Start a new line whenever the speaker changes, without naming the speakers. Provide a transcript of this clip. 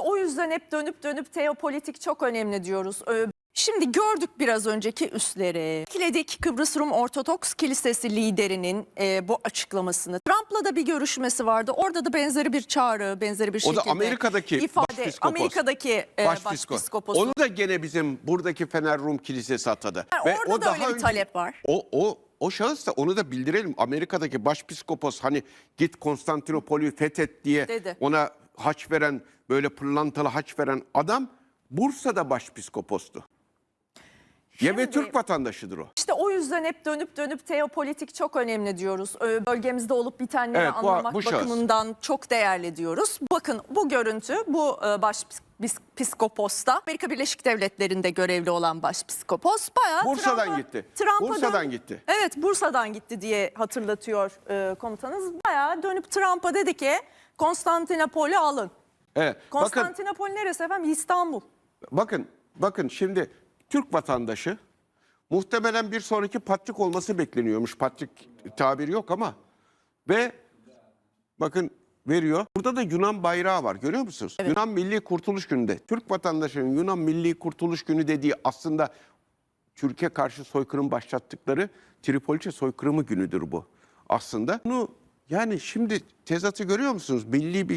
O yüzden hep dönüp dönüp teopolitik çok önemli diyoruz. Ee, Şimdi gördük biraz önceki üsleri. Kiledik Kıbrıs Rum Ortodoks Kilisesi liderinin e, bu açıklamasını. Trump'la da bir görüşmesi vardı. Orada da benzeri bir çağrı, benzeri bir
O da
şekilde
Amerika'daki
ifade.
başpiskopos.
Amerika'daki e,
Başpiskop.
başpiskopos.
Onu da gene bizim buradaki Fener Rum Kilisesi atadı.
Yani orada da öyle bir talep var.
O, o, o şahıs da onu da bildirelim. Amerika'daki başpiskopos hani git Konstantinopol'ü fethet diye
Dedi.
ona haç veren böyle pırlantalı haç veren adam Bursa'da başpiskopostu. Ya ve
Şimdi-
Türk vatandaşıdır o.
İşte o yüzden hep dönüp dönüp teopolitik çok önemli diyoruz. Ee, Bölgemizde olup bitenleri
Evet, bu-
anlamak
bu şahıs.
bakımından çok değerli diyoruz. Bakın bu görüntü bu e, başpiskoposta Amerika Birleşik Devletleri'nde görevli olan başpiskopos bayağı
Bursa'dan
Trump'a-
gitti.
Trump'a
Bursa'dan
dön-
gitti.
Evet Bursa'dan gitti diye hatırlatıyor e, komutanız. Bayağı dönüp Trump'a dedi ki Konstantinopol'ü alın.
Evet. Bakın
Konstantinopol neresi efendim? İstanbul.
Bakın, bakın şimdi Türk vatandaşı muhtemelen bir sonraki patrik olması bekleniyormuş. Patrik tabiri yok ama ve bakın veriyor. Burada da Yunan bayrağı var görüyor musunuz? Yunan Milli Kurtuluş Günü'nde. Türk vatandaşının Yunan Milli Kurtuluş Günü dediği aslında Türkiye karşı soykırım başlattıkları Tripoliçe soykırımı günüdür bu aslında. Bunu yani şimdi tezatı görüyor musunuz? Milli bir